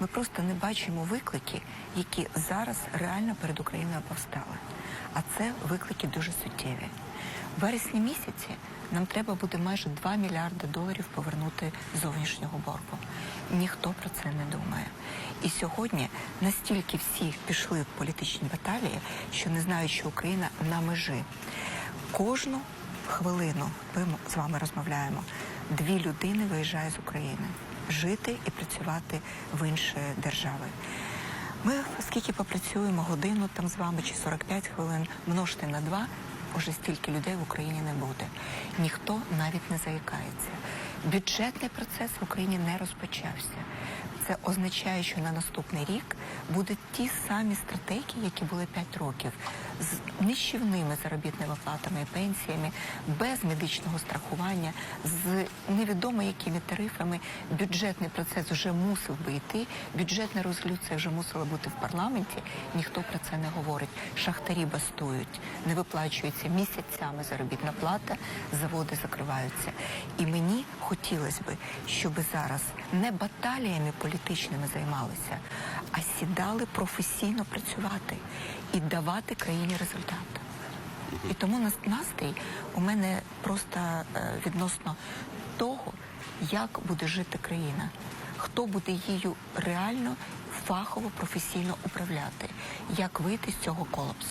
Ми просто не бачимо виклики, які зараз реально перед Україною повстали. А це виклики дуже суттєві. В вересні місяці нам треба буде майже 2 мільярди доларів повернути зовнішнього боргу. Ніхто про це не думає. І сьогодні настільки всі пішли в політичні баталії, що не знають, що Україна на межі. Кожну хвилину ми з вами розмовляємо. Дві людини виїжджають з України жити і працювати в інші держави. Ми скільки попрацюємо годину там з вами чи 45 хвилин, множте на два, уже стільки людей в Україні не буде. Ніхто навіть не заїкається. Бюджетний процес в Україні не розпочався. Це означає, що на наступний рік будуть ті самі стратегії, які були 5 років, з нищівними заробітними платами і пенсіями, без медичного страхування, з невідомо якими тарифами. Бюджетний процес вже мусив би йти. Бюджетна резолюція вже мусила бути в парламенті. Ніхто про це не говорить. Шахтарі бастують, не виплачується місяцями заробітна плата, заводи закриваються. І мені хотілося би, щоб зараз не баталіями політичними займалися, а сідали професійно працювати і давати країні результат. І тому настрій у мене просто е, відносно того, як буде жити країна, хто буде її реально фахово, професійно управляти, як вийти з цього колапсу.